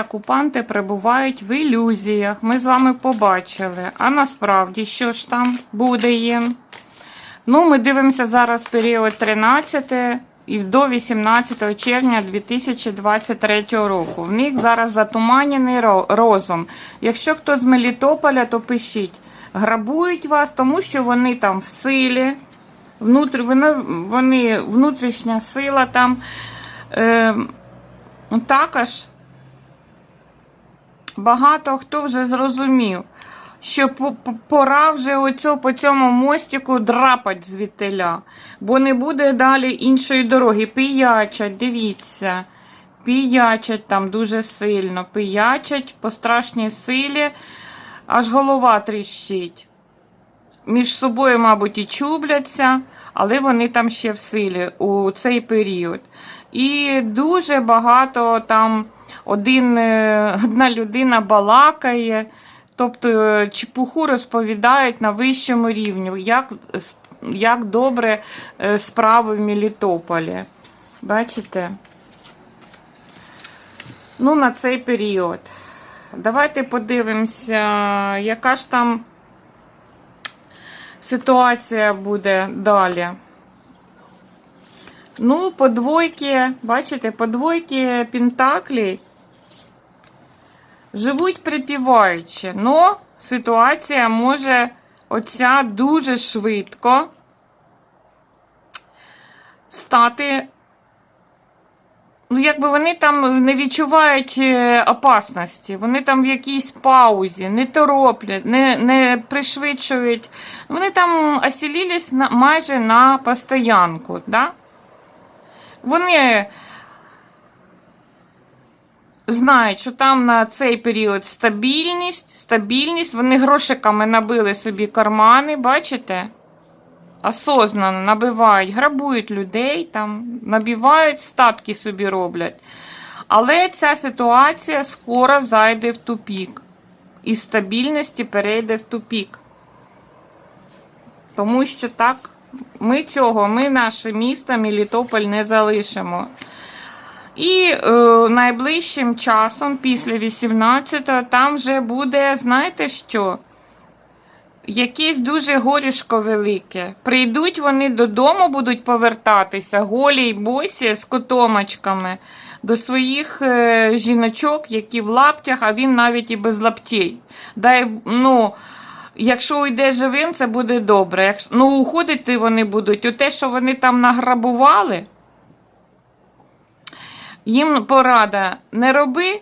окупанти перебувають в ілюзіях. Ми з вами побачили. А насправді, що ж там буде їм? Ну, ми дивимося зараз період 13 і до 18 червня 2023 року. В них зараз затуманений ро- розум. Якщо хто з Мелітополя, то пишіть. Грабують вас, тому що вони там в силі, внутрі, вони, вони внутрішня сила там. Е, також багато хто вже зрозумів, що по- по- пора вже оцю, по цьому мостику драпать звідтиля, бо не буде далі іншої дороги. Пиячать, дивіться, пиячать там дуже сильно, пиячать по страшній силі, аж голова тріщить. Між собою, мабуть, і чубляться, але вони там ще в силі у цей період. І дуже багато там один, е, одна людина балакає, тобто е, чепуху розповідають на вищому рівні, як, як добре е, справи в Мелітополі. Бачите? Ну, на цей період. Давайте подивимося, яка ж там ситуація буде далі. Ну, по двойки, бачите, по двойки Пентаклей живуть припіваючи, но ситуація може оця дуже швидко стати. Ну, якби вони там не відчувають е, опасності, вони там в якійсь паузі, не тороплять, не, не пришвидшують. Вони там осілілись на, майже на постоянку. Да? Вони знають, що там на цей період стабільність, стабільність, вони грошиками набили собі кармани, бачите? осознанно набивають, грабують людей, там, набивають, статки собі роблять. Але ця ситуація скоро зайде в тупік. І стабільності перейде в тупік. Тому що так, ми цього, ми наше місто Мелітополь не залишимо. І е, найближчим часом, після 18-го, там вже буде, знаєте що? Якесь дуже горішко велике. Прийдуть вони додому, будуть повертатися, голі й босі з котомочками до своїх е, жіночок, які в лаптях, а він навіть і без лаптей. Дай, ну, якщо уйде живим, це буде добре. Якщо, ну, уходити вони будуть. У те, що вони там награбували, їм порада не роби,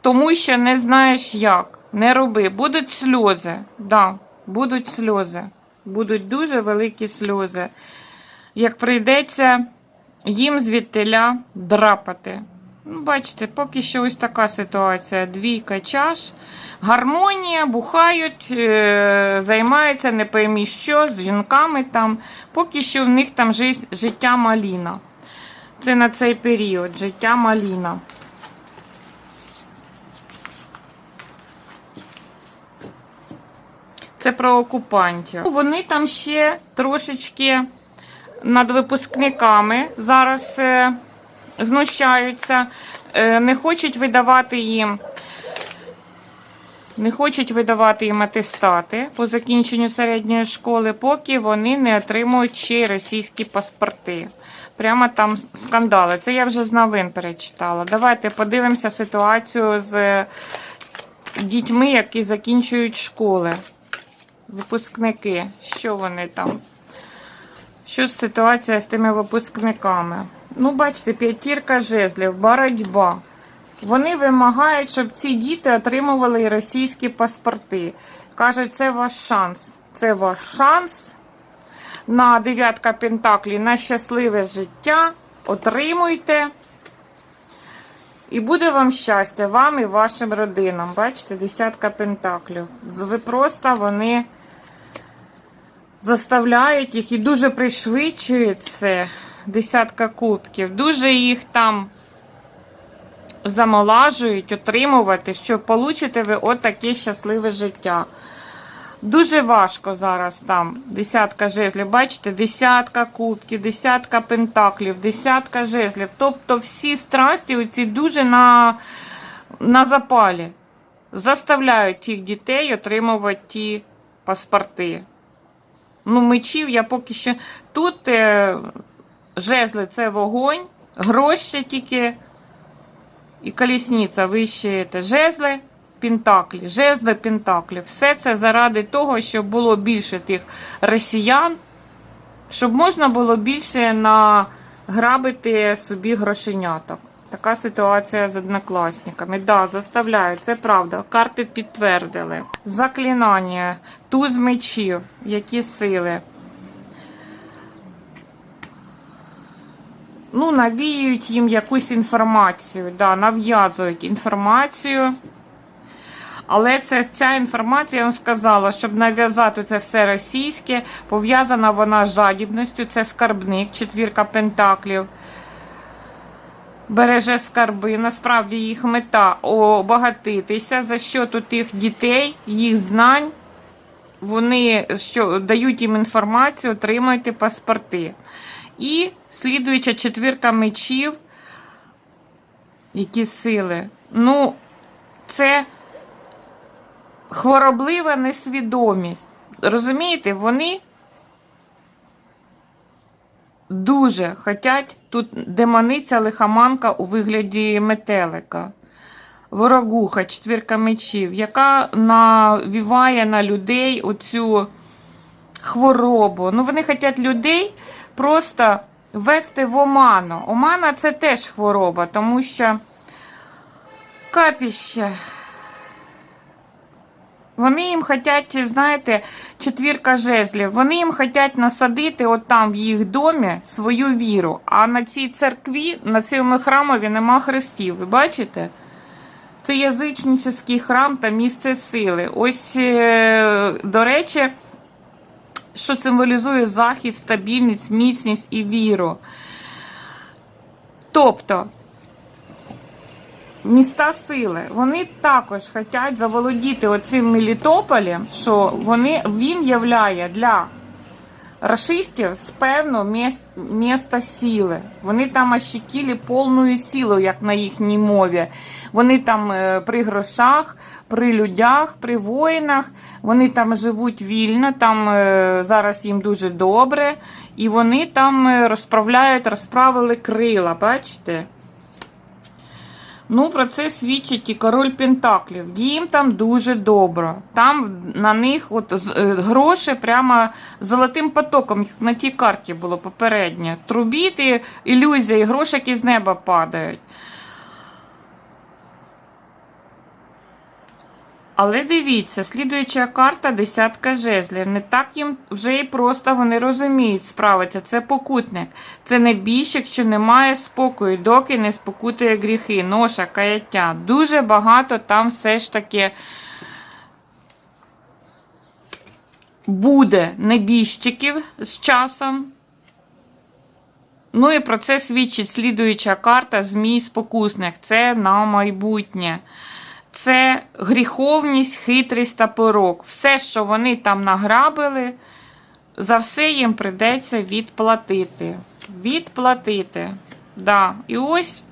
тому що не знаєш як. Не роби. Будуть сльози. Да, будуть сльози. Будуть дуже великі сльози. Як прийдеться їм звідтиля драпати. Ну, бачите, поки що ось така ситуація. Двійка чаш. Гармонія, бухають, е, займаються не поймі що, з жінками там. Поки що в них там життя маліна. Це на цей період життя маліна. Це про окупантів. Вони там ще трошечки над випускниками зараз е, знущаються, е, не хочуть видавати їм. Не хочуть видавати їм атестати по закінченню середньої школи, поки вони не отримують ще й російські паспорти. Прямо там скандали. Це я вже з новин перечитала. Давайте подивимося ситуацію з дітьми, які закінчують школи. Випускники. Що вони там? Що ж ситуація з тими випускниками? Ну, бачите, п'ятірка жезлів, боротьба. Вони вимагають, щоб ці діти отримували російські паспорти. Кажуть, це ваш шанс. Це ваш шанс на дев'ятка Пентаклі на щасливе життя. Отримуйте. І буде вам щастя, вам і вашим родинам. Бачите, десятка пентаклів. Ви просто вони заставляють їх і дуже пришвидшують це. Десятка кубків. Дуже їх там замолажують, отримувати, що получите ви отаке щасливе життя. Дуже важко зараз там. Десятка жезлів. Бачите, десятка кубків, десятка пентаклів, десятка жезлів. Тобто всі страсті оці дуже на на запалі заставляють тих дітей отримувати ті паспорти. Ну, мечів я поки що. Тут е, жезли це вогонь, гроші тільки і колісниця вище це жезли, пентаклі, жезли, пентаклі. Все це заради того, щоб було більше тих росіян, щоб можна було більше награбити собі грошеняток. Така ситуація з однокласниками. Да, заставляють, це правда. Карти підтвердили. Заклинання, туз мечів, які сили. Ну, навіюють їм якусь інформацію, да, нав'язують інформацію. Але це, ця інформація, я вам сказала, щоб нав'язати це все російське, пов'язана вона з жадібністю, це скарбник, четвірка пентаклів. Береже скарби, насправді їх мета обагатитися за що тут тих дітей, їх знань. Вони що дають їм інформацію, отримуйте паспорти. І слідуюча четвірка мечів, які сили. Ну, це хвороблива несвідомість. Розумієте, вони дуже хотять тут демониця лихоманка у вигляді метелика. Ворогуха, четвірка мечів, яка навіває на людей оцю хворобу. Ну, вони хочуть людей просто ввести в оману. Омана це теж хвороба, тому що капіще. Вони їм хочуть, знаєте, четвірка жезлів, вони їм хочуть насадити от там в їх домі свою віру. А на цій церкві, на цьому храмові нема хрестів. Ви бачите? Це язичнический храм та місце сили. Ось, е, до речі, що символізує захист, стабільність, міцність і віру. Тобто, міста сили, вони також хочуть заволодіти оцим Мелітополем, що вони, він являє для расистів з певного міс- міста сили. Вони там ощутили повну силу, як на їхній мові. Вони там е, при грошах, при людях, при воїнах, вони там живуть вільно, там е, зараз їм дуже добре, і вони там е, розправляють, розправили крила, бачите? Ну, про це свідчить і король Пентаклів. Їм там дуже добре. Там на них от, е, гроші прямо золотим потоком, їх на тій карті було попередньо. Трубіти, ілюзії, грошики з неба падають. Але дивіться, слідуюча карта десятка жезлів. Не так їм вже і просто вони розуміють справиться. Це покутник. Це небіжчик, що не має спокою, доки не спокутує гріхи, ноша, каяття. Дуже багато там все ж таки буде небіжчиків з часом. Ну і про це свідчить слідуюча карта Змій спокусник. Це на майбутнє. Це гріховність, хитрість та порок. Все, що вони там награбили, за все їм придеться відплатити. Відплатити. Да. І ось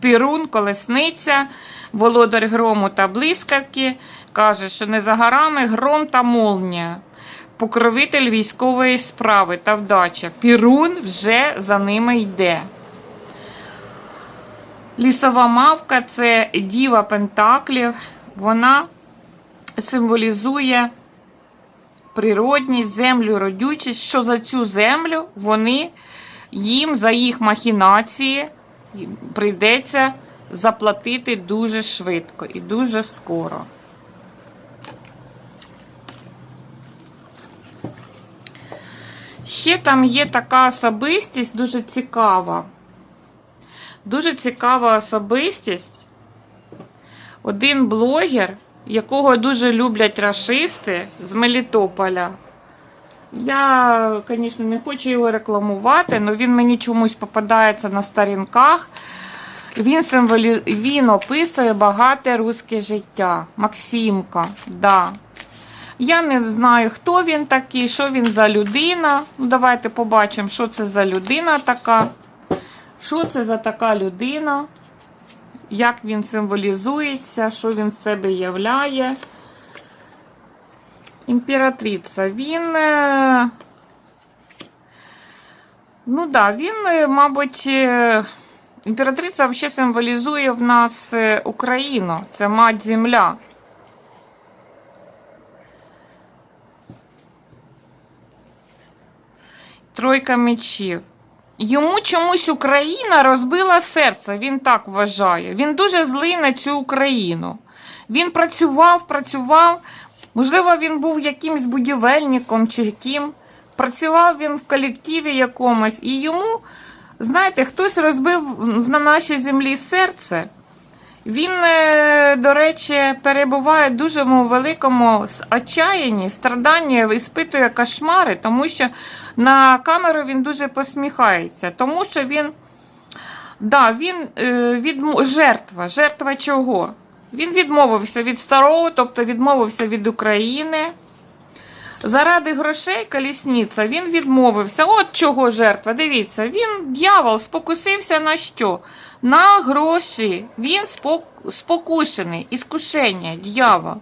Пірун, колесниця, володар грому та блискавки, каже, що не за горами гром та молнія. Покровитель військової справи та вдача. Пірун вже за ними йде. Лісова мавка це діва Пентаклів. Вона символізує природність, землю, родючість, що за цю землю вони їм за їх махінації прийдеться заплатити дуже швидко і дуже скоро. Ще там є така особистість дуже цікава. Дуже цікава особистість. Один блогер, якого дуже люблять рашисти з Мелітополя. Я, звісно, не хочу його рекламувати, але він мені чомусь попадається на сторінках. Він символі... він описує багате русське життя. Максимка, да. Я не знаю, хто він такий, що він за людина. Ну, давайте побачимо, що це за людина така. Що це за така людина? як він символізується, що він з себе являє. Імператриця. Він. е, Ну так, да, він, е, мабуть, е, імператриця взагалі символізує в нас Україну. Це мать земля. Тройка мечів. Йому чомусь Україна розбила серце, він так вважає. Він дуже злий на цю Україну. Він працював, працював. Можливо, він був якимсь будівельником чи ким. Працював він в колективі якомусь, і йому, знаєте, хтось розбив на нашій землі серце. Він, е, до речі, перебуває в дуже великому отчаянні, страданні, іспитує кошмари, тому що на камеру він дуже посміхається, тому що він, да, він е, від, жертва. Жертва чого? Він відмовився від старого, тобто відмовився від України. Заради грошей колісниця він відмовився. От чого жертва. Дивіться, він дьявол спокусився на що? На гроші. Він спокушений, іскушення, дьявол.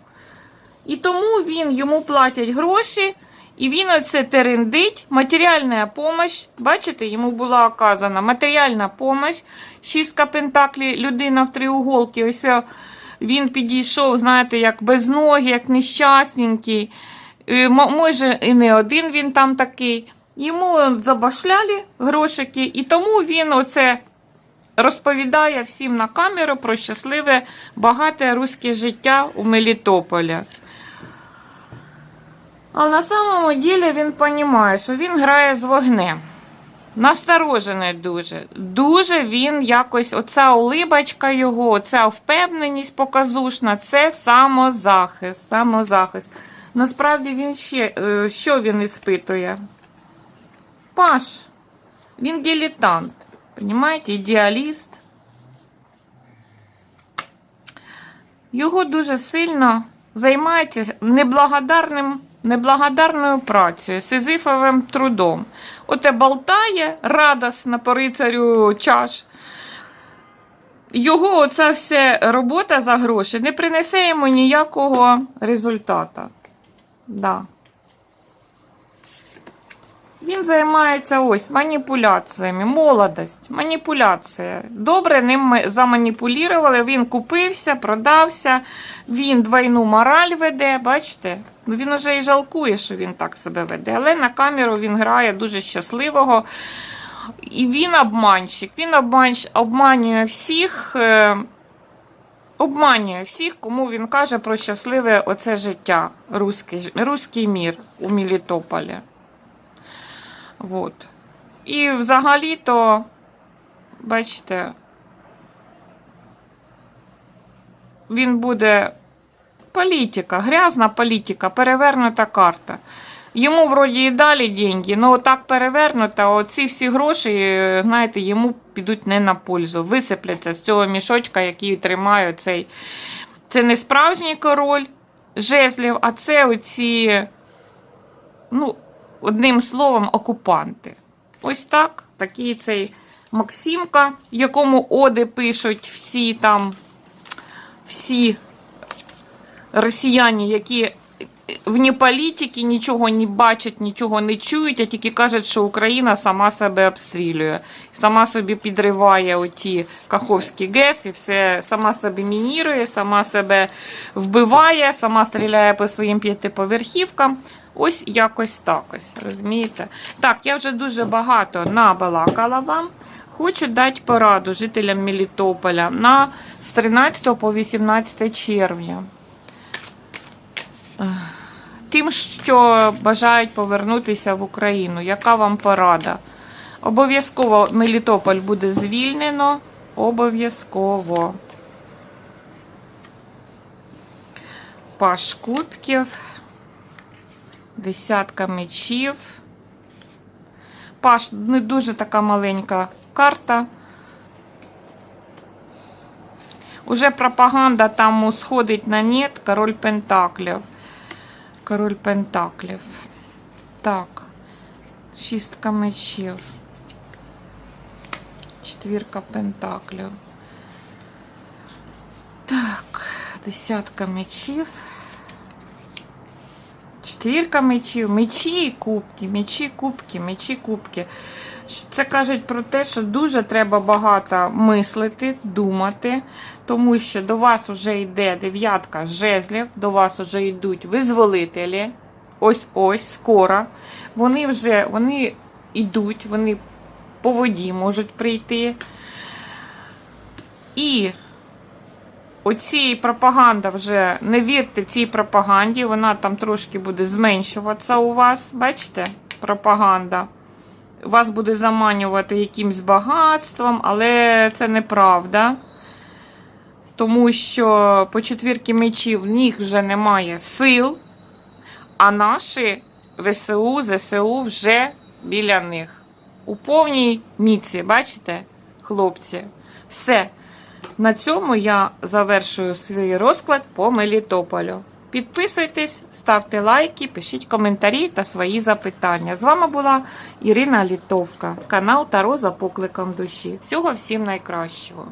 І тому він йому платять гроші, і він оце терендить. Матеріальна допомога. Бачите, йому була оказана матеріальна допомога. Шістка пентаклі, людина в треуголці. Ось е, він підійшов, знаєте, як без ноги, як нещасненький. Може, і не один він там такий. Йому забашляли грошики, і тому він оце розповідає всім на камеру про щасливе, багате руське життя у Мелітополі. А на самому ділі він розуміє, що він грає з вогнем. Насторожений дуже. Дуже він якось, оця улибочка його, оця впевненість показушна, це самозахист. самозахист. Насправді він ще, е, що він іспитує? Паш, він дилетант, понимаете, ідеаліст. Його дуже сильно займається неблагодарним, неблагодарною працею, сизифовим трудом. Оте болтає радосно по рицарю чаш. Його оця вся робота за гроші не принесе йому ніякого результата. Да. Він займається ось маніпуляціями, молодость, маніпуляція. Добре ним заманіпулювали, він купився, продався, він двойну мораль веде, бачите? Ну він уже і жалкує, що він так себе веде. Але на камеру він грає дуже щасливого. І він обманщик. Він обманщ... обманює всіх. Обманює всіх, кому він каже про щасливе оце життя, руський, руський мір у Мелітополі. От. І взагалі-то, бачите, він буде політика, грязна політика, перевернута карта. Йому вроді і далі деньги, але так перевернуто, оці всі гроші, знаєте, йому підуть не на пользу. Висипляться з цього мішочка, який тримає цей. Це не справжній король жезлів, а це оці, ну, одним словом, окупанти. Ось так. Такий цей Максимка, якому оди пишуть всі там, всі росіяни, які вні політики нічого не бачать, нічого не чують, а тільки кажуть, що Україна сама себе обстрілює, сама собі підриває оті Каховські ГЕС і все сама себе мінірує, сама себе вбиває, сама стріляє по своїм п'ятиповерхівкам. Ось якось так ось, розумієте? Так, я вже дуже багато набалакала вам. Хочу дати пораду жителям Мелітополя на з 13 по 18 червня. Тим, що бажають повернутися в Україну. Яка вам порада? Обов'язково Мелітополь буде звільнено. Обов'язково. Паш кубків. Десятка мечів. Паш, не дуже така маленька карта. Уже пропаганда там сходить на нет. Король Пентаклів. Король Пентаклів. Так. Шістка мечів. Четвірка Пентаклів. Так, Десятка мечів. Четвірка мечів, мечі і кубки, мечі, кубки, мечі, кубки. Це кажуть про те, що дуже треба багато мислити, думати, тому що до вас вже йде дев'ятка жезлів, до вас вже йдуть визволителі. Ось ось, скоро. Вони вже вони йдуть, вони по воді можуть прийти. І оцій пропаганда вже не вірте цій пропаганді, вона там трошки буде зменшуватися у вас. Бачите? Пропаганда. Вас буде заманювати якимсь багатством, але це неправда. Тому що по четвірки мечів в них вже немає сил, а наші ВСУ, ЗСУ вже біля них. У повній міці, бачите, хлопці? Все. На цьому я завершую свій розклад по Мелітополю. Підписуйтесь, ставте лайки, пишіть коментарі та свої запитання. З вами була Ірина Літовка, канал Таро за покликом душі. Всього всім найкращого.